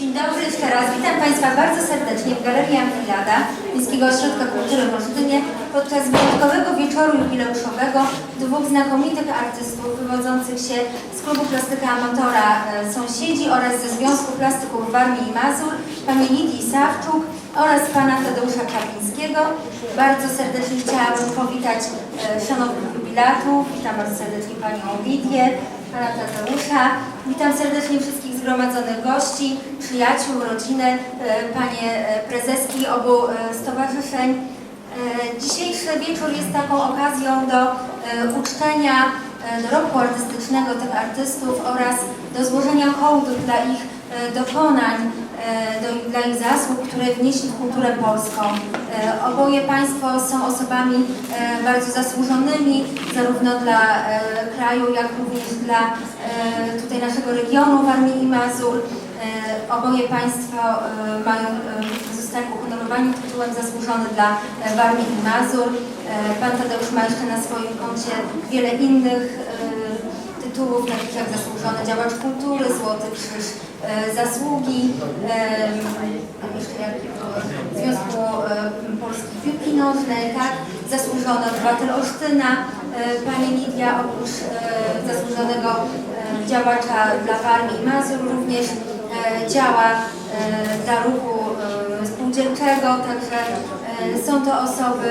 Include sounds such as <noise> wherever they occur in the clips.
Dzień dobry jeszcze raz. Witam Państwa bardzo serdecznie w Galerii Amfilada Miejskiego Ośrodka Kultury w Olsztynie podczas wyjątkowego wieczoru jubileuszowego dwóch znakomitych artystów wywodzących się z klubu plastyka amatora e, Sąsiedzi oraz ze Związku Plastyków Warmii i Mazur, pani Lidii Sawczuk oraz pana Tadeusza Kapińskiego. Bardzo serdecznie chciałabym powitać e, szanownych jubilatów. Witam bardzo serdecznie panią Lidię, pana Tadeusza. Witam serdecznie wszystkich zgromadzonych gości, przyjaciół, rodzinę, e, panie e, prezeski obu e, stowarzyszeń. Dzisiejszy wieczór jest taką okazją do uczczenia dorobku artystycznego tych artystów oraz do złożenia hołdu dla ich dokonań, do, dla ich zasług, które wnieśli w kulturę polską. E, Oboje Państwo są osobami e, bardzo zasłużonymi, zarówno dla e, kraju, jak również dla e, tutaj naszego regionu Warmii i Mazur. E, Oboje Państwo e, mają, e, zostali uhonorowani tytułem zasłużony dla e, Warmii i Mazur. E, Pan Tadeusz ma jeszcze na swoim koncie wiele innych e, tytułów, takich jak zasłużony działacz kultury, Złoty Krzyż e, Zasługi, e, jeszcze Związku e, Polskiej Piłki Nożnej, tak? zasłużony obywatel Olsztyna, Pani Lidia oprócz zasłużonego działacza dla Warmii i Mazur również działa dla ruchu spółdzielczego, także są to osoby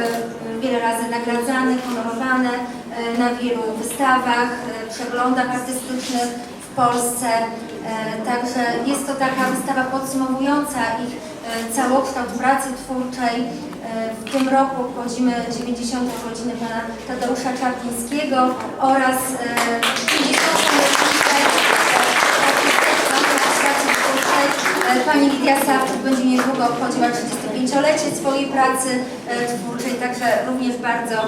wiele razy nagradzane, honorowane e, na wielu wystawach, e, przeglądach artystycznych w Polsce. E, także jest to taka wystawa podsumowująca ich całokształt pracy twórczej. W tym roku obchodzimy 90. urodziny pana Tadeusza Czarpińskiego oraz 30. Pani Lidia Sawczuk będzie niedługo obchodziła 35-lecie swojej pracy e, twórczej, także również bardzo e.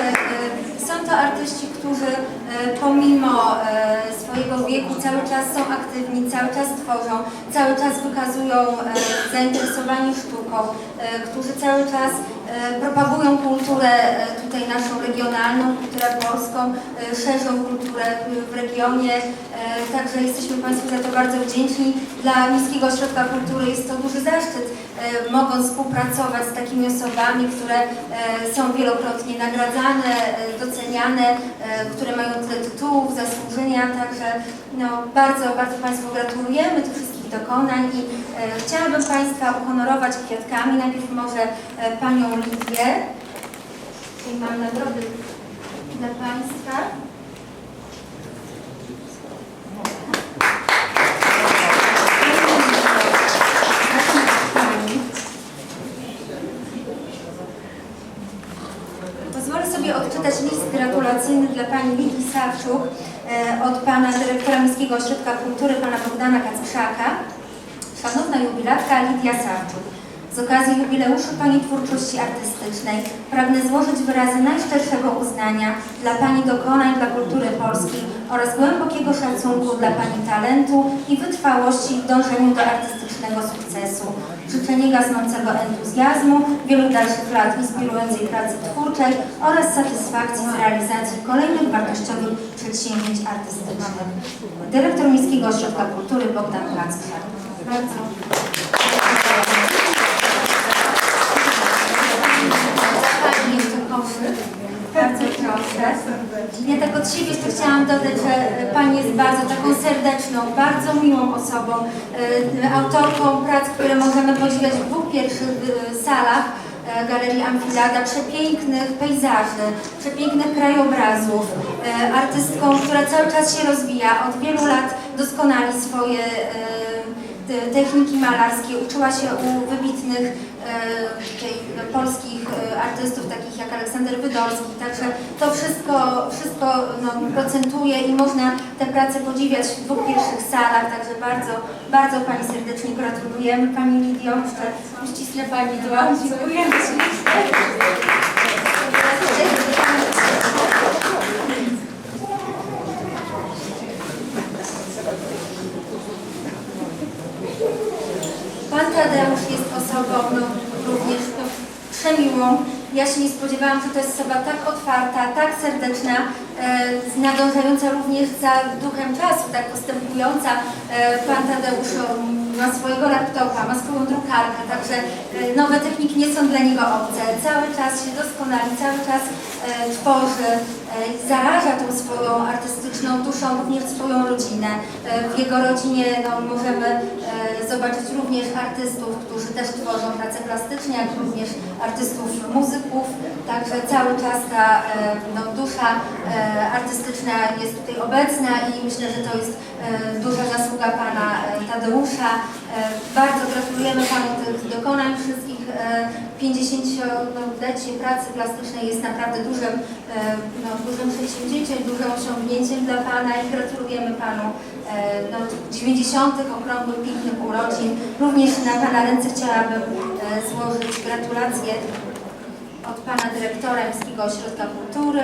E, Są to artyści, którzy e, pomimo swojego wieku cały czas są aktywni, cały czas tworzą, cały czas wykazują zainteresowanie sztuką, którzy cały czas e, propagują kulturę e, tutaj naszą regionalną, kulturę polską, e, szerzą kulturę w- regionie. Także jesteśmy Państwu za to bardzo wdzięczni. Dla Miejskiego Ośrodka Kultury jest to duży zaszczyt, mogąc współpracować z takimi osobami, które są wielokrotnie nagradzane, doceniane, które mają tyle tytułów, zasłużenia. Także no, bardzo, bardzo Państwu gratulujemy dokonań i e, chciałabym Państwa uhonorować kwiatkami. Najpierw może e, Panią Lidię. Tutaj mam nagrody dla Państwa. Pozwolę sobie odczytać list gratulacyjny dla Pani Lidii Sawczuk e, od Pana Dyrektora Miejskiego Ośrodka Kultury, Pana Bogdana Kacprzaka. Szanowna jubilatka Lidia Sawczuk, z okazji jubileuszu Pani twórczości artystycznej pragnę złożyć wyrazy najszczerszego uznania dla Pani dokonań dla kultury polskiej oraz głębokiego szacunku dla Pani talentu i wytrwałości w dążeniu do artystycznego sukcesu. Życzę niegasnącego entuzjazmu, wielu dalszych lat inspirującej pracy twórczej oraz satysfakcji z realizacji kolejnych wartościowych przedsięwzięć artystycznych. Dyrektor Miejskiego Ośrodka Kultury Bogdan Kacprzak. Bardzo. Bardzo proszę. Ja tak od siebie jeszcze chciałam dodać, że Pani jest bardzo taką serdeczną, bardzo miłą osobą, e, autorką prac, które możemy podziwiać w dwóch pierwszych e, salach e, Galerii Amfilada, przepięknych pejzaży, przepięknych krajobrazów, artystką, która cały czas się rozwija, od wielu lat doskonali swoje te- techniki malarskie, uczyła się u wybitnych polskich e, artystów, takich jak Aleksander Wydolski, także to wszystko, wszystko no, procentuje i można te prace podziwiać w dwóch pierwszych salach, także bardzo, bardzo Pani serdecznie gratulujemy. Pani Lidio, jeszcze uścisnę Pani dłoń, dziękuję Ci. Pan Tadeusz jest osobą no, również no, Ja się nie spodziewałam, że to jest osoba tak otwarta, tak serdeczna, z nadążająca również za duchem czasu, tak postępująca. E, Pan Tadeusz um, ma swojego laptopa, ma swoją drukarkę, także e, nowe techniki nie są dla niego obce. Cały czas się doskonali, cały czas e, tworzy, e, zaraża tą swoją artystyczną duszą również swoją rodzinę. E, W jego rodzinie no, możemy e, zobaczyć również artystów, którzy też tworzą pracę plastyczne, jak również artystów muzyków. Także cały czas ta e, no, dusza e, artystyczna jest tutaj obecna i myślę, że to jest e, duża zasługa pana e, Tadeusza. E, Bardzo gratulujemy panu tych dokonań wszystkich. E, 50-lecie pracy plastycznej jest naprawdę dużym, e, no, dużym przedsięwzięciem, dużym osiągnięciem dla pana i gratulujemy panu e, no, 90. okrągłych pięknych urodzin. Również na pana ręce chciałabym e, złożyć gratulacje od pana dyrektora Miejskiego Ośrodka Kultury,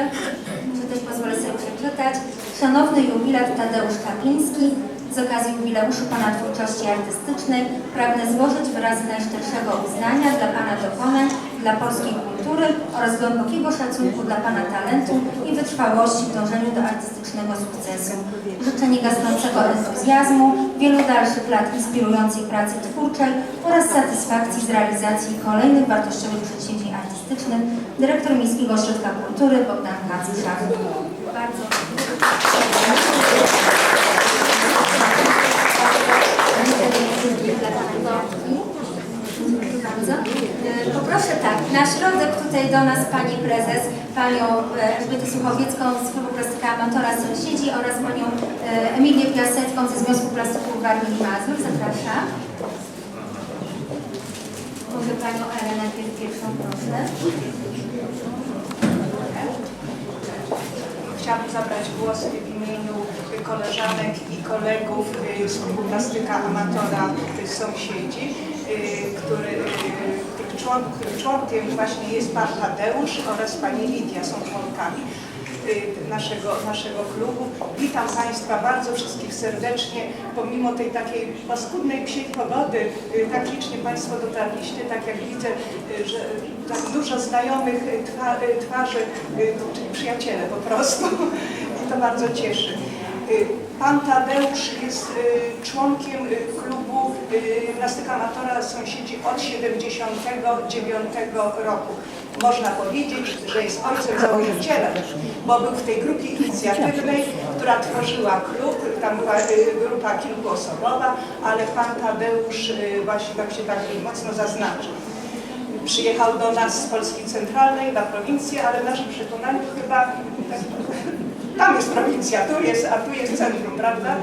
że też pozwolę sobie przeczytać. Szanowny jubilat Tadeusz Kapliński, z okazji jubileuszu Pana twórczości artystycznej pragnę złożyć wyrazy najszczerszego uznania dla Pana dokonań, dla polskiej kultury oraz głębokiego szacunku dla Pana talentu i wytrwałości w dążeniu do artystycznego sukcesu. Życzę niegasnącego entuzjazmu, wielu dalszych lat inspirującej pracy twórczej oraz satysfakcji z realizacji kolejnych wartościowych przedsięwzięć artystycznych. Dyrektor Miejskiego Ośrodka Kultury Bogdan Kacjuszak. Bardzo bardzo. E, Poproszę tak, na środek tutaj do nas Pani Prezes, Panią e, Elżbietę Suchowiecką z Klubu Plastyka Amatora Sąsiedzi oraz Panią e, Emilię Piasecką ze Związku Plastyków Warmii i Mazur. Zapraszam. Może Panią najpierw pierwszą proszę. Chciałabym zabrać głos w imieniu koleżanek i kolegów y, z klubu Plastyka Amatora y, Sąsiedzi, y, który, y, których człon, których członkiem właśnie jest pan Tadeusz oraz pani Lidia są członkami y, naszego, naszego klubu. Witam Państwa bardzo wszystkich serdecznie. Pomimo tej takiej paskudnej psiej pogody, y, tak licznie Państwo dotarliście, tak jak widzę, y, że tak dużo znajomych y, twa, y, twarzy, y, czyli przyjaciele po prostu. <laughs> I to bardzo cieszy. Y, Pan Tadeusz jest y, członkiem y, klubu Gimnastyka Amatora Sąsiedzi od 79 roku. Można powiedzieć, że jest ojcem założycielem, bo był w tej grupie inicjatywnej, która tworzyła klub, tam była grupa kilkuosobowa, ale Pan Tadeusz właśnie tam się tak mocno zaznaczył. Przyjechał do nas z Polski Centralnej na prowincję, ale w naszym przekonaniu chyba tam jest prowincja, tu jest, a tu jest centrum, prawda?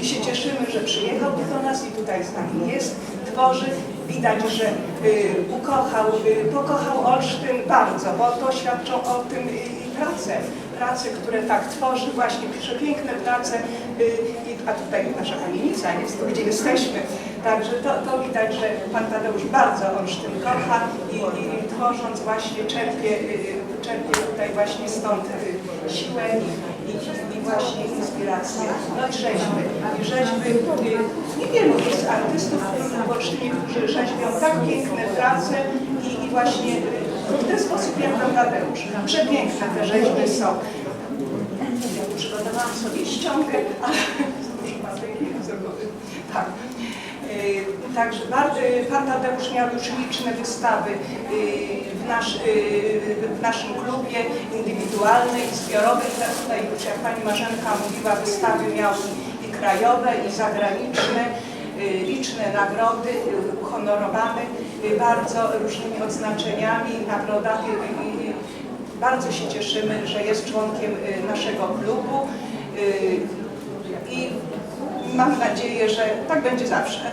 I się cieszymy, że przyjechał do nas i tutaj z nami jest, tworzy. Widać, że y, ukochał, y, pokochał Olsztyn bardzo, bo to świadczą o tym i prace, prace, które tak tworzy, właśnie przepiękne prace, y, a tutaj nasza kamienica jest, tu gdzie jesteśmy. Także to, to widać, że Pan Tadeusz bardzo Olsztyn kocha i, i tworząc właśnie czerpie, y, czerpie tutaj właśnie stąd y, siłę i, i, właśnie inspirację. No i rzeźby. I rzeźby, y, niewielu jest artystów Olsztynie, którzy rzeźbią tak piękne prace i, i właśnie y, w ten sposób jak Pan Tadeusz. Przepiękne te rzeźby są. Ja przygotowałam sobie ściągę, ale proszę Pan tej Tak. Y, Także Pan Tadeusz miał już liczne wystawy y, w, nasz, y, w naszym klubie, indywidualne i zbiorowe. I tak tutaj już jak Pani Marzenka mówiła, wystawy miał i krajowe, i zagraniczne, y, liczne nagrody, uhonorowany bardzo różnymi odznaczeniami, nagrodami. Bardzo się cieszymy, że jest członkiem naszego klubu i mam nadzieję, że tak będzie zawsze.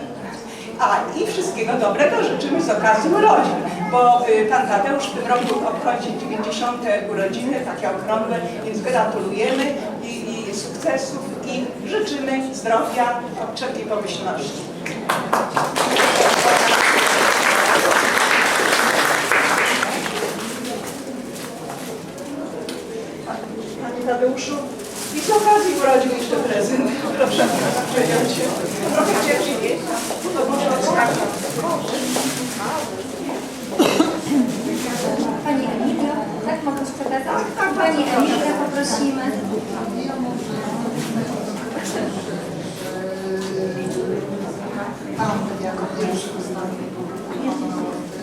A i wszystkiego dobrego życzymy z okazji urodzin, bo y, Pan Tadeusz w tym roku obchodzi 90. urodziny, takie okrągłe, więc gratulujemy i, i sukcesów i życzymy zdrowia, wszelkiej pomyślności. Panie Tadeuszu, i z okazji urodzin jeszcze prezent. Proszę przejąć się. Trochę cierpliwie. To może odskakać. Pani Emilio, a tak? Mogę już przekazać? Pani Emilkę poprosimy. Pan jako pierwszy wystąpił w tym.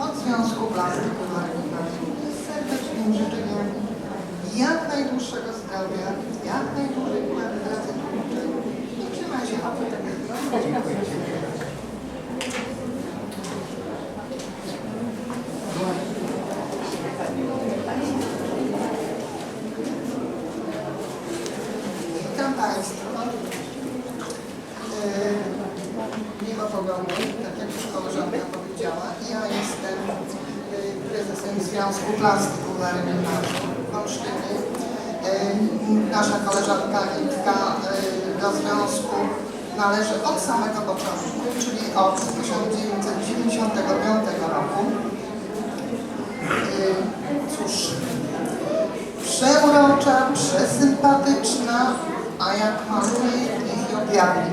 Od Związku Plastyków Markowanych serdecznym życzeniem jak najdłuższego zdrowia, jak najdłużej pracy twórczej i trzymaj się Dziękuję. Witam Państwa. Yy, Mimo poglądu, tak jak już koleżanka powiedziała, ja jestem yy, Plastyków na Rybinarzu w Olsztynie. Nasza koleżanka Litka yy, do związku należy od samego początku, czyli od 1995 roku. Yy, Cóż, Przeurocza, przesympatyczna, a jak maluje, niech ją objawi.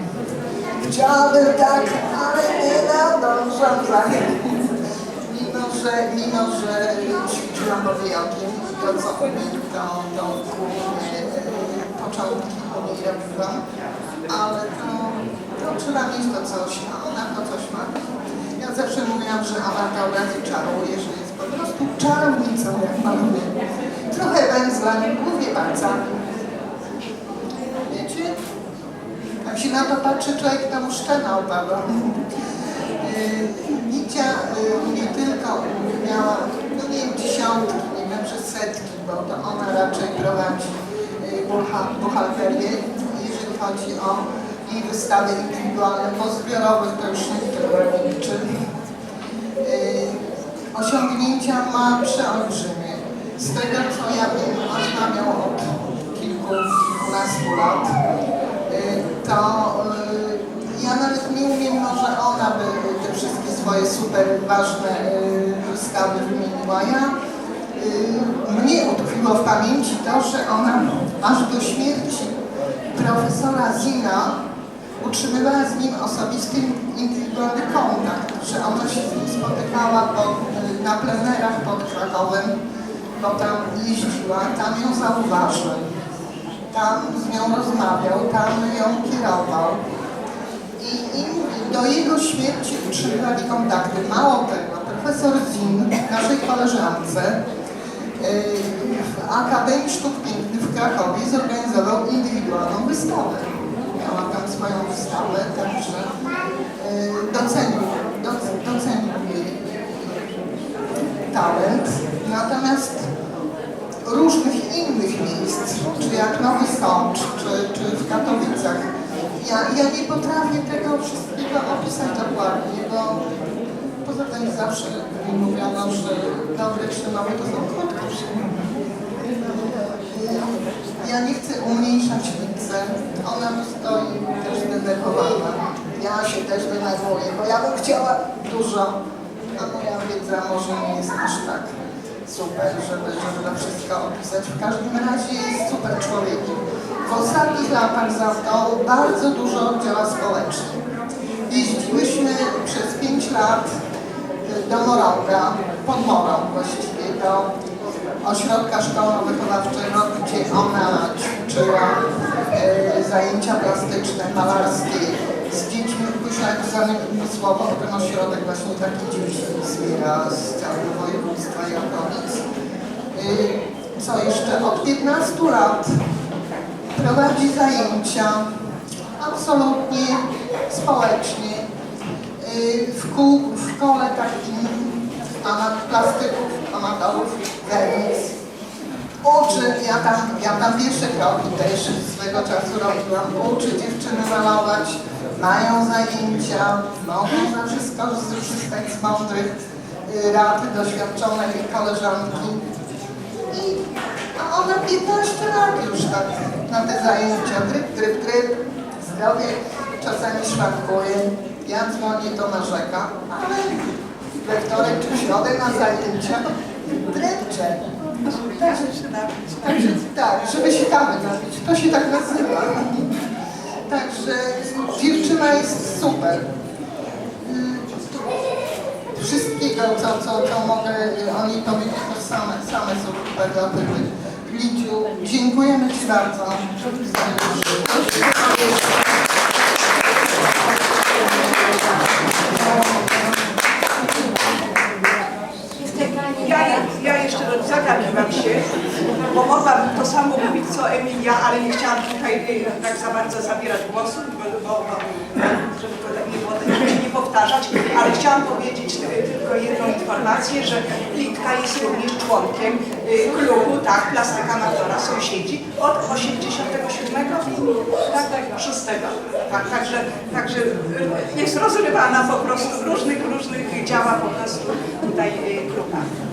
Chciałabym tak, ale nie nadążam za nią. Że, mimo, że ćwiczyłam powijokiem i to, co to, to głównie e, początki umiem robiłam, ale to, to trzeba mieć to coś, a ona to coś ma. Ja zawsze mówiłam, że ona to razy czaruje, że jest po prostu czarownicą, jak maluje. Trochę węzła, głównie palcami. Wiecie? Jak się na to patrzy, człowiek tam szczena opada. Yy, Nicia yy, nie miała, no nie wiem, dziesiątki, nie wiem, że setki, bo to ona raczej prowadzi bucha- buchalterię, jeżeli chodzi o jej wystawy indywidualne, bo zbiorowych to już nikt nie liczy. Yy, Osiągnięcia ma przeolbrzymie. Z tego co ja wiem, ona miał od kilkunastu lat, yy, to ja nawet nie umiem, może ona by te wszystkie swoje super ważne wystawy wymieniła. Ja, yy, mnie utkwiło w pamięci to, że ona aż do śmierci profesora Zina utrzymywała z nim osobisty indywidualny kontakt, że ona się z nim spotykała pod, na plenerach pod Krakowem, bo tam jeździła, tam ją zauważył, tam z nią rozmawiał, tam ją kierował. I, I do jego śmierci utrzymywali kontakty. Mało tego, profesor Zin, naszej koleżance, w Akademii Sztuk Pięknych w Krakowie zorganizował indywidualną wystawę. Miała tam swoją wystawę, także yy, docenił, doc, docenił jej talent. Natomiast różnych innych miejsc, czy jak Nowy Sącz, czy, czy w Katowicach, ja, ja nie potrafię tego wszystkiego opisać dokładnie, bo tym zawsze mi mówiono, że dobre krzymowe to są krzymowe. Ja nie chcę umniejszać Licy. Ona tu stoi też zdenerwowana. Ja się też denerwuję, bo ja bym chciała dużo, a moja wiedza może nie jest aż tak super, żeby, żeby to wszystko opisać. W każdym razie jest super człowiekiem. W ostatnich latach za to bardzo dużo działa społecznie. Jeździłyśmy przez 5 lat do Morąga, pod Morąg właściwie, do ośrodka szkolno-wychowawczego, gdzie ona ćwiczyła e, zajęcia plastyczne, malarskie z dziećmi upośledzonych umysłowo. Ten ośrodek właśnie takie dzieci zbiera z całego województwa i okolic. E, co jeszcze? Od 15 lat prowadzi zajęcia absolutnie społecznie y, w, kół, w szkole takim ama- plastyków, amatorów, Wenic. Uczy, ja tam, ja tam pierwsze kroki też swego czasu robiłam, uczy dziewczyny malować, mają zajęcia, mogą zawsze skorzystać z mądrych y, rad doświadczonej koleżanki. I, a ona 15 lat już tak na te zajęcia, tryb, tryb, tryb, zdrowie czasami szwankuje, ja dzwonię, to narzeka, ale we wtorek czy środę na zajęcia drepcze. Także, także tak, żeby się kawy napić, to się tak nazywa. Także dziewczyna jest super. Y, wszystkiego, co, co, co mogę o niej powiedzieć, to same, same są superlatywy. Lidziu, dziękujemy Ci bardzo. czasie, bo mogłabym to samo mówić co Emilia, ale nie chciałam tutaj e, tak za bardzo zabierać głosu, bo, bo żeby to tak nie było, żeby nie powtarzać, ale chciałam powiedzieć e, tylko jedną informację, że Litka jest również członkiem e, klubu, tak, plastyka amatora sąsiedzi od 87 tak, tak 6. Tak, także, także jest rozrywana po prostu w różnych, różnych działa po prostu tutaj klubach.